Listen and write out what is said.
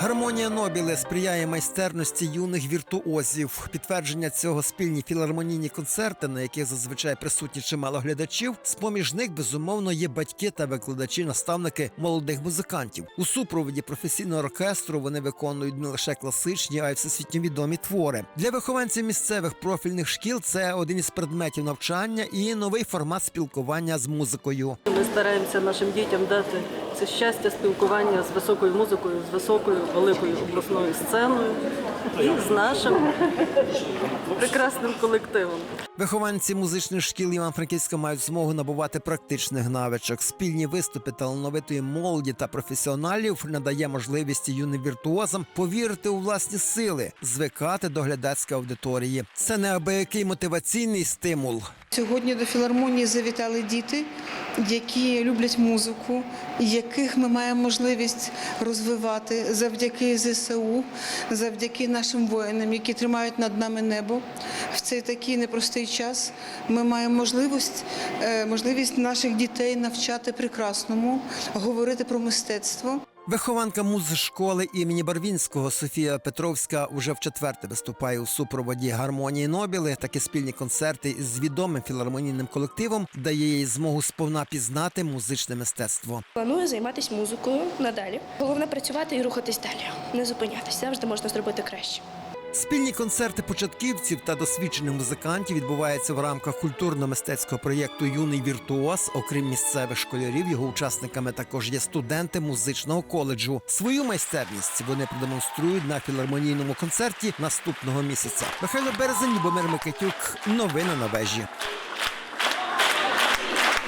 Гармонія Нобіле сприяє майстерності юних віртуозів. Підтвердження цього спільні філармонійні концерти, на яких зазвичай присутні чимало глядачів. З поміж них безумовно є батьки та викладачі, наставники молодих музикантів. У супроводі професійного оркестру вони виконують не лише класичні, а й всесвітньо відомі твори. Для вихованців місцевих профільних шкіл це один із предметів навчання і новий формат спілкування з музикою. Ми стараємося нашим дітям дати це щастя спілкування з високою музикою, з високою великою обласною сценою і з нашим прекрасним колективом. Вихованці музичних шкіл Іван-Франківська мають змогу набувати практичних навичок. Спільні виступи талановитої молоді та професіоналів надає можливість юним віртуозам повірити у власні сили, звикати до глядацької аудиторії. Це неабиякий мотиваційний стимул. Сьогодні до філармонії завітали діти, які люблять музику, яких ми маємо можливість розвивати завдяки ЗСУ, завдяки нашим воїнам, які тримають над нами небо. В цей такий непростий час ми маємо можливість, е, можливість наших дітей навчати прекрасному, говорити про мистецтво. Вихованка музшколи імені Барвінського Софія Петровська уже в четверте виступає у супроводі гармонії Нобіли. Такі спільні концерти з відомим філармонійним колективом дає їй змогу сповна пізнати музичне мистецтво. Планую займатися музикою надалі. Головне працювати і рухатись далі, не зупинятися. Завжди можна зробити краще. Спільні концерти початківців та досвідчених музикантів відбуваються в рамках культурно-мистецького проєкту Юний віртуоз. Окрім місцевих школярів, його учасниками також є студенти музичного коледжу. Свою майстерність вони продемонструють на філармонійному концерті наступного місяця. Михайло Березень, Любомир Микитюк. Новини на вежі.